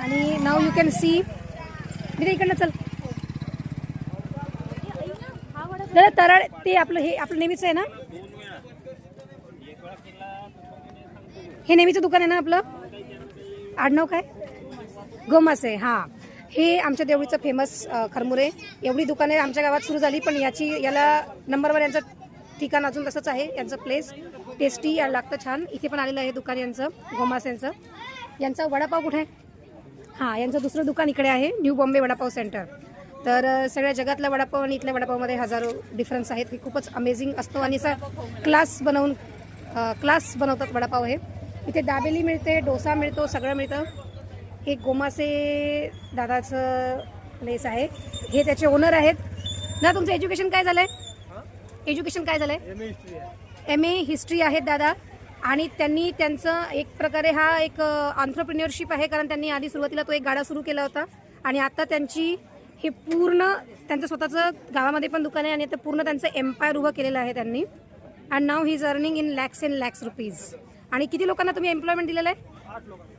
आणि नाव you can see me इकडनं चल. दादा तराड ते आपलं हे आपलं नेहमीचं आहे ना? हे नेहमीचं दुकान आहे ना आपलं? आडनाव काय? आहे हां. हे आमच्या देवळीचं फेमस खरमुरे. एवढी दुकाने आमच्या गावात सुरू झाली पण याची याला नंबरवर यांचं ठिकाण अजून तसंच आहे यांचं प्लेस टेस्टी लागतं छान. इथे पण आलेलं आहे दुकान यांचं गोमास यांचं. यांचा वडापाव कुठे आहे? हां यांचं दुसरं दुकान इकडे आहे न्यू बॉम्बे वडापाव सेंटर. तर सगळ्या जगातला वडापाव आणि इथल्या वडापावमध्ये हजारो डिफरन्स आहेत. हे खूपच अमेझिंग असतो आणि असा क्लास बनवून क्लास बनवतात वडापाव हे. इथे दाबेली मिळते डोसा मिळतो सगळं मिळतं. हे गोमासे दादाचं प्लेस आहे. हे त्याचे ओनर आहेत. ना तुमचं एज्युकेशन काय झालं आहे एज्युकेशन काय झालं आहे. एम ए हिस्ट्री आहेत दादा. आणि त्यांनी त्यांचं एक प्रकारे हा एक ऑन्टरप्रिन्युअरशिप आहे कारण त्यांनी आधी सुरुवातीला तो एक गाडा सुरू केला होता. आणि आता त्यांची हे पूर्ण त्यांचं स्वतःचं गावामध्ये पण दुकान आहे आणि आता पूर्ण त्यांचं एम्पायर उभं केलेलं आहे त्यांनी. And now he is earning in lakhs in lakhs rupees आणि किती लोकांना तुम्ही एम्प्लॉयमेंट दिलेलं आहे?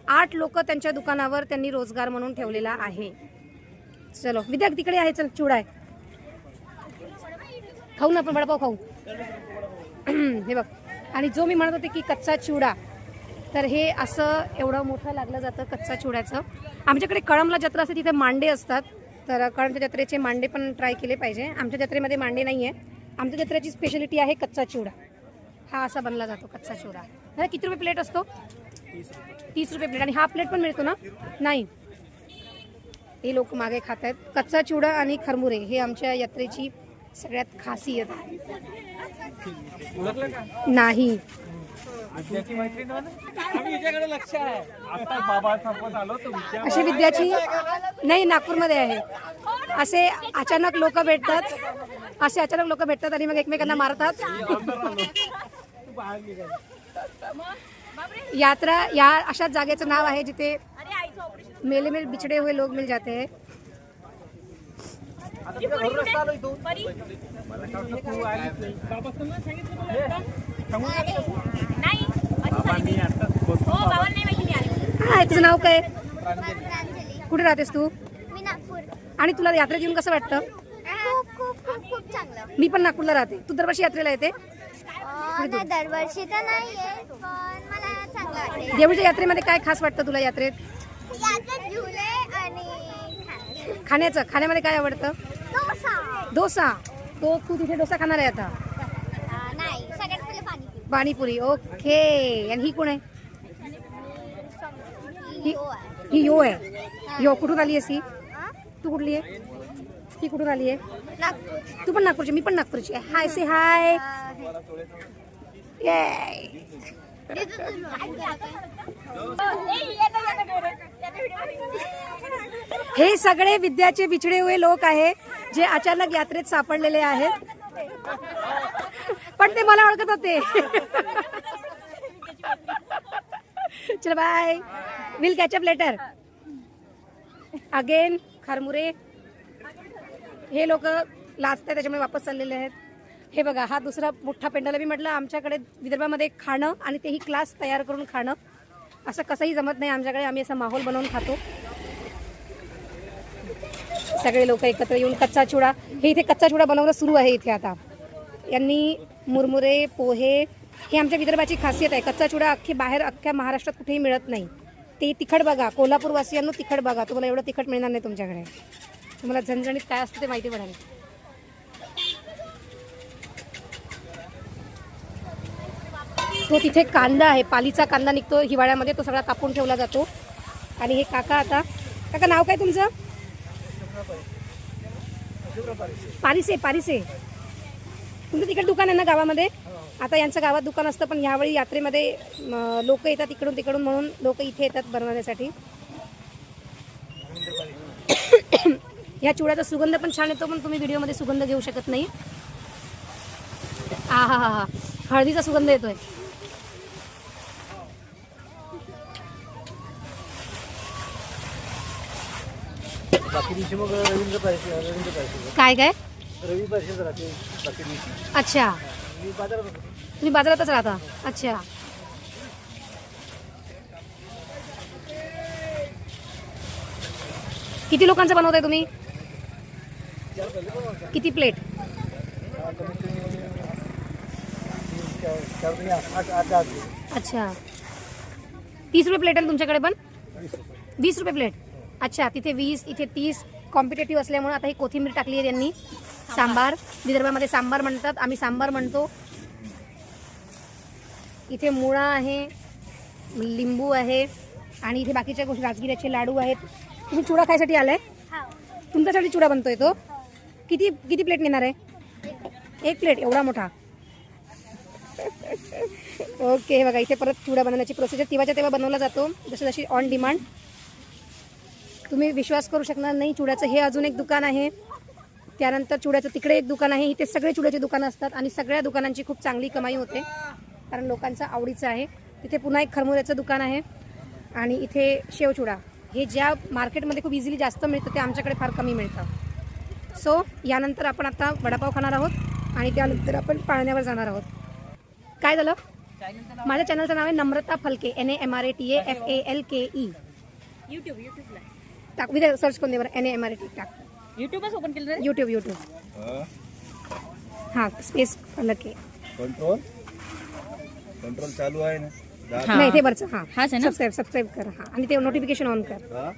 आठ लोक त्यांच्या दुकानावर त्यांनी रोजगार म्हणून ठेवलेला आहे. चलो विद्या तिकडे आहे चल चिवडा आहे. खाऊ ना आपण वडापाव खाऊ. हे बघ. आणि जो मी म्हणत होते की कच्चा चिवडा तर हे असं एवढं मोठं लागलं जातं कच्चा चिवड्याचं. आमच्याकडे कळमला जत्रा असते तिथे मांडे असतात. तर कळमच्या जत्रेचे मांडे पण ट्राय केले पाहिजे. आमच्या जत्रेमध्ये मांडे नाही आहे आमच्या जत्रेची स्पेशालिटी आहे कच्चा चिवडा. हा असा बनला जातो कच्चा चिवडा. हा किती रुपये प्लेट असतो? तीस रुपये प्लेट आणि हा प्लेट पण मिळतो ना? नाही. हे लोक मागे खात आहेत कच्चा चिवडा आणि खरमुरे हे आमच्या यात्रेची सगळ्यात खासियत आहे. नाही. अशी विद्याची नाही नागपूरमध्ये आहे. असे अचानक लोक भेटतात. असे अचानक लोक भेटतात आणि मग एकमेकांना मारतात. यात्रा या अशाच जागेचं नाव आहे जिथे मेले मेल बिछडे हुए लोग मिल जाते हैं. नाही. मी हाय तुझं नाव काय? प्रांजली. कुठे राहतेस तू? मी नागपूर. आणि तुला यात्रेत येऊन कसं वाटतं? खूप खूप खूप खूप चांगलं. मी पण नागपूरला राहते. तू दरवर्षी यात्रेला येते? अं, नाही दरवर्षी तर नाहीये पण मला चांगलं वाटते. देवीच्या यात्रेमध्ये काय खास वाटतं तुला यात्रेत? याचं झुले खाण्याचं. खाण्यामध्ये काय आवडतं? डोसा. डोसा. तो तू तिथे डोसा खाणार आहे आता? पाणीपुरी. ओके. आणि ही कोण आहे? ही यो आहे. यो कुठून आली आहेस ही? तू कुठली आहे? ती कुठून आली आहे? तू पण नागपूरची मी पण नागपूरची आहे. हाय से हाय ये हे सगळे विद्याचे बिछडे हुए लोक आहे जे अचानक यात्रेत सापडलेले आहेत. पण ते मला ओळखत होते. चल bye will catch up later again खरमुरे. हे लोक लाजतात त्याच्यामुळे वापस चाललेले आहेत. हे बघा हा दुसरा मोठा पेंडाला मी म्हटलं आमच्याकडे विदर्भामध्ये खाणं आणि तेही क्लास तयार करून खाणं असं कसंही जमत नाही आमच्याकडे. आम्ही असा माहोल बनवून खातो. सगळे लोक एकत्र येऊन कच्चा चिवडा हे इथे कच्चा चिवडा बनवणं सुरू आहे इथे आता. यांनी मुरमुरे पोहे हे आमच्या विदर्भाची खासियत आहे. कच्चा चिवडा अख्खी बाहेर अख्ख्या महाराष्ट्रात कुठेही मिळत नाही. ते तिखट बघा कोल्हापूरवासियांना तिखट बघा. तुम्हाला एवढं तिखट मिळणार नाही तुमच्याकडे. तुम्हाला झणझणीत काय असतं ते माहिती पडेल. तो तिथे कांदा आहे पालीचा कांदा निघतो हिवाळ्यामध्ये तो सगळा कापून ठेवला जातो. आणि हे काका आता काका नाव काय तुमचं? पारिसे पारिसे. तुमचं तिकडे दुकान आहे ना गावामध्ये? आता यांचं गावात दुकान असतं पण ह्यावेळी यात्रेमध्ये लोक येतात इकडून तिकडून म्हणून लोक इथे येतात बनवण्यासाठी. या चुड्याचा सुगंध पण छान येतो पण तुम्ही व्हिडिओमध्ये सुगंध घेऊ शकत नाही. हा हा हा हा हळदीचा सुगंध येतोय. बाकी दिवशी मग रवींद्र पाहिजे रवींद्र पाहिजे काय काय? रवी पाहिजेच राहते बाकी दिवशी. अच्छा. मी बाजारात होतो. तुम्ही बाजारातच राहता? अच्छा. किती लोकांचं बनवताय तुम्ही? किती प्लेट? अच्छा. तीस रुपये प्लेट आहे ना तुमच्याकडे पण? वीस रुपये प्लेट. अच्छा तिथे वीस इथे तीस कॉम्पिटेटिव्ह असल्यामुळे आता ही कोथिंबीर टाकली आहे त्यांनी. सांबार. विदर्भामध्ये सांबार म्हणतात आम्ही सांबार म्हणतो. इथे मुळा आहे लिंबू आहे आणि इथे बाकीच्या गोष्टी राजगिऱ्याचे लाडू आहेत. तुम्ही चुडा खायसाठी आलाय? हा. तुमच्यासाठी चुडा बनतोय तो? किती किती प्लेट नेणार आहे? एक प्लेट एवढा मोठा. ओके हे बघा इथे परत चुडा बनवण्याची प्रोसिजर तेव्हाच्या तेव्हा बनवला जातो जशी जशी ऑन डिमांड तुम्ही विश्वास करू शकणार नाही. चुड्याचं हे अजून एक दुकान आहे. त्यानंतर चुड्याचं तिकडे एक दुकान आहे. इथे सगळे चुड्याचे दुकानं असतात आणि सगळ्या दुकानांची खूप चांगली कमाई होते. कारण लोकांचं आवडीचं आहे. तिथे पुन्हा एक खरमुऱ्याचं दुकान आहे. आणि इथे शेवचुडा. हे ज्या मार्केटमध्ये खूप इझिली जास्त मिळतं ते आमच्याकडे फार कमी मिळतं. सो यानंतर आपण आता वडापाव खाणार आहोत आणि त्यानंतर आपण पाळण्यावर जाणार आहोत. काय झालं? माझ्या चॅनलचं नाव आहे Namrata Phalke. N A M R A T A F A L K E YouTube यूट्यूबला टाक विद्या सर्च करून दे बरं एन एम आर टी टाक. युट्यूबच ओपन केलं रे यूट्यूब यूट्यूब हां स्पेस फलके कंट्रोल कंट्रोल चालू आहे ना. हा. नाही ते वरचं हां. हाच आहे ना? सबस्क्राईब सबस्क्राईब कर हां. आणि ते नोटिफिकेशन ऑन कर.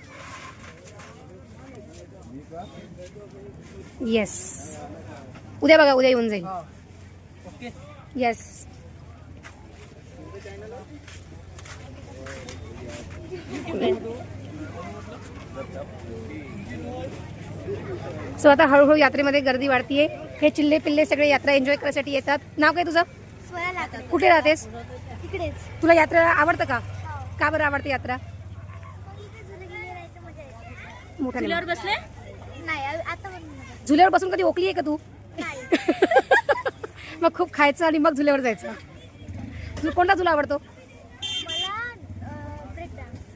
येस उद्या बघा उद्या येऊन जाईल. ओके. येस सो आता हळूहळू यात्रेमध्ये गर्दी वाढतीये. हे चिल्ले पिल्ले सगळे यात्रा एन्जॉय करायसाठी येतात. नाव काय तुझं? कुठे राहतेस? तुला यात्रा आवडतं का? का बरं आवडते यात्रा? मोठ्या बसले? झुल्यावर बसून कधी ओकली आहे का तू? मग खूप खायचं आणि मग झुल्यावर जायचं. तुला कोणता झुला आवडतो?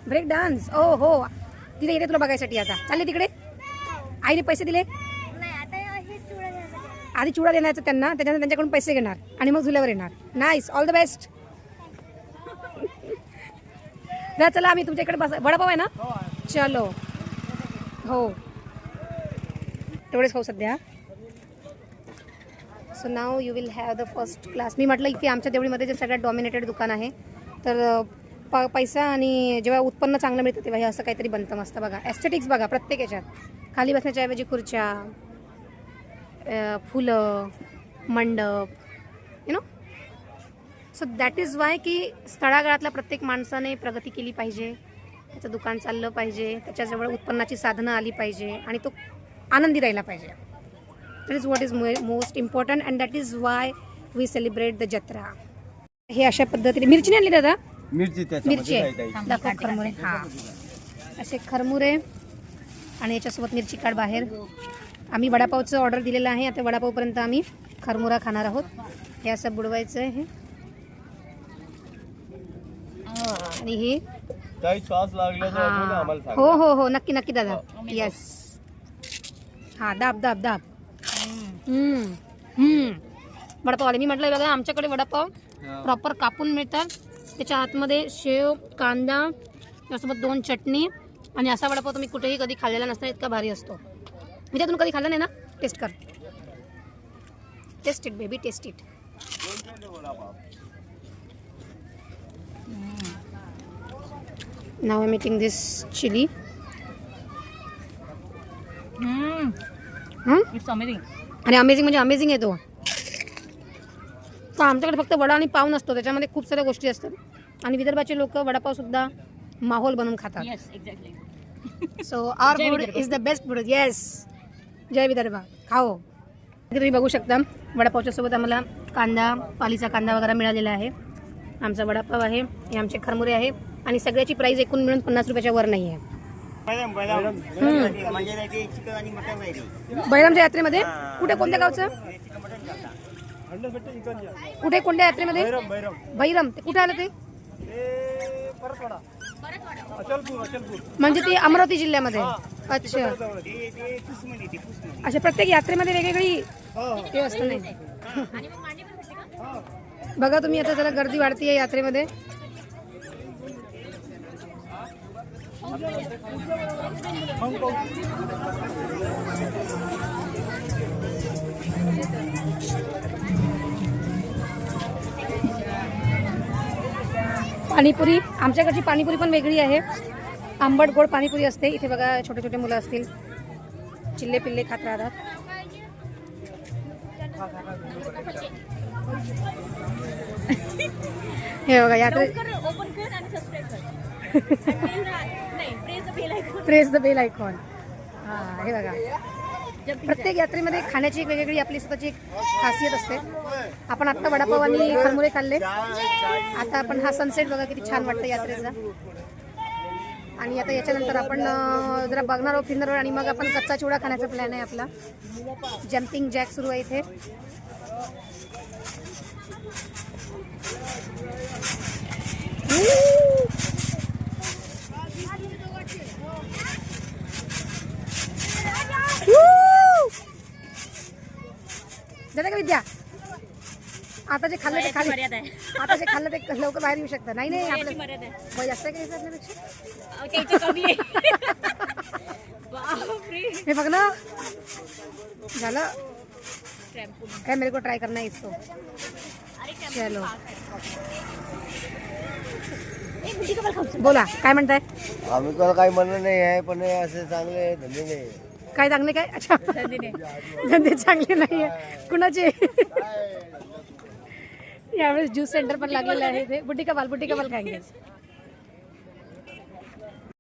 ब्रेक डान्स ओ हो. तिथे येते तुला बघायसाठी आता. चालले तिकडे? आईने पैसे दिले? हे आधी चुडा देण्याचं त्यांना त्याच्यानंतर त्यांच्याकडून पैसे घेणार आणि मग झुल्यावर येणार. नाईस ऑल द बेस्ट चला आम्ही तुमच्या इकडे बस वडापाव आहे ना? चलो. हो. तेवढेच खाऊ सध्या. So now you will have the first class मी म्हटलं इथे आमच्या देवळीमध्ये जे सगळ्यात डॉमिनेटेड दुकान आहे तर प पैसा आणि जेव्हा उत्पन्न चांगलं मिळतं तेव्हा हे असं काहीतरी बनतं मस्त बघा. एस्थेटिक्स बघा प्रत्येक याच्यात. खाली बसण्याच्या ऐवजी खुर्च्या फुलं मंडप you know so that is why की स्थळागाळातल्या प्रत्येक माणसाने प्रगती केली पाहिजे. त्याचं दुकान चाललं पाहिजे. त्याच्याजवळ उत्पन्नाची साधनं आली पाहिजे आणि तो आनंदी राहिला पाहिजे. That is what is most important and that is why we celebrate the jatra. हे अशा पद्धतीने मिरची आणली दादा? मिरची मिरची त्याच्यामध्ये आहे. दाखव खरमुरे हां. असे खरमुरे आणि याच्यासोबत मिरची काढ बाहेर. आम्ही वडापावचं ऑर्डर दिलेलं आहे. आता वडापावपर्यंत आम्ही खरमुरा खाणार आहोत. हे असं बुडवायचं आहे. हे आणि हे काही श्वास लागला तर आम्हाला हा आम्हाला हो सांगा. हो हो. नक्की नक्की दादा. येस हा दाब दाब दाब. हम्म. हम्म. वडापाव आले. मी म्हटलं बघा आमच्याकडे वडापाव प्रॉपर कापून मिळतात. त्याच्या आतमध्ये शेव कांदा त्यासोबत दोन चटणी आणि असा वडापाव तुम्ही कुठेही कधी खाल्लेला नसता इतका भारी असतो. मी त्यातून कधी खाल्ला नाही ना? टेस्ट कर. Taste it baby taste it now I'm eating this chili it's amazing आणि अमेझिंग म्हणजे अमेझिंग आहे तो. तर आमच्याकडे फक्त वडा आणि पाव नसतो त्याच्यामध्ये खूप साऱ्या गोष्टी असतात. आणि विदर्भाचे लोक वडापाव सुद्धा माहोल बनवून खातात. Yes exactly so our Jai food Vidarbha. Is the best food yes Jai Vidarbha. खाओ. इथे तुम्ही बघू शकता वडापावच्या सोबत आम्हाला कांदा पालीचा कांदा वगैरे मिळालेला आहे. आमचा वडापाव आहे हे आमचे खरमुरे आहे. आणि सगळ्याची प्राईस एकूण मिळून पन्नास रुपयाच्या वर नाही आहे. बैरामच्या यात्रेमध्ये? कुठे कोणत्या गावचं? कुठे कोणत्या यात्रेमध्ये? बैरम ते कुठे आलं ते? म्हणजे ते अमरावती जिल्ह्यामध्ये? अच्छा. अच्छा प्रत्येक यात्रेमध्ये वेगवेगळी हे. असतं नाही? बघा तुम्ही आता जरा गर्दी वाढतीये यात्रेमध्ये. पाणीपुरी आमच्याकडची पाणीपुरी पण वेगळी आहे. आंबट गोड पाणीपुरी असते. इथे बघा छोटे छोटे मुलं असतील. चिल्ले पिल्ले खात राहतात. हे बघा यात्रे icon press the bell icon हा हे बघा. प्रत्येक यात्रेमध्ये खाण्याची एक वेगवेगळी आपली स्वतःची एक खासियत असते. आपण आत्ता वडापाव आणि खरमुरे खाल्ले. आता आपण हा सनसेट बघा किती छान वाटतं यात्रेचा. आणि आता याच्यानंतर आपण जरा बघणार आहोत फिरणार आहोत आणि मग आपण कच्चा चिवडा खाण्याचा प्लॅन आहे आपला. जम्पिंग जॅक सुरू आहे इथे. Woo का विद्या आता जे खाल्लं ते खाली. मर्यादा आहे. आता जे खाल्लं ते लवकर बाहेर येऊ शकतं. नाही नाही आपलं मर्यादा आहे. वय जास्त आहे का याचं आपल्यापेक्षा अहो, त्याची कमी आहे. बापरे. हे बघ ना. झालं. काय मेरे को ट्राय करना है इसको. अरे चलो. बोला काय म्हणताय? आम्ही कोणाला काही म्हणणं नाही आहे पण हे असे चांगले धंदे नाही काय चांगले काय? अच्छा. धंदे चांगले नाहीये कुणाचे? यावेळेस ज्यूस सेंटर पण लागलेलं आहे ते बुटिका बाल बुटिका बाल खाएंगे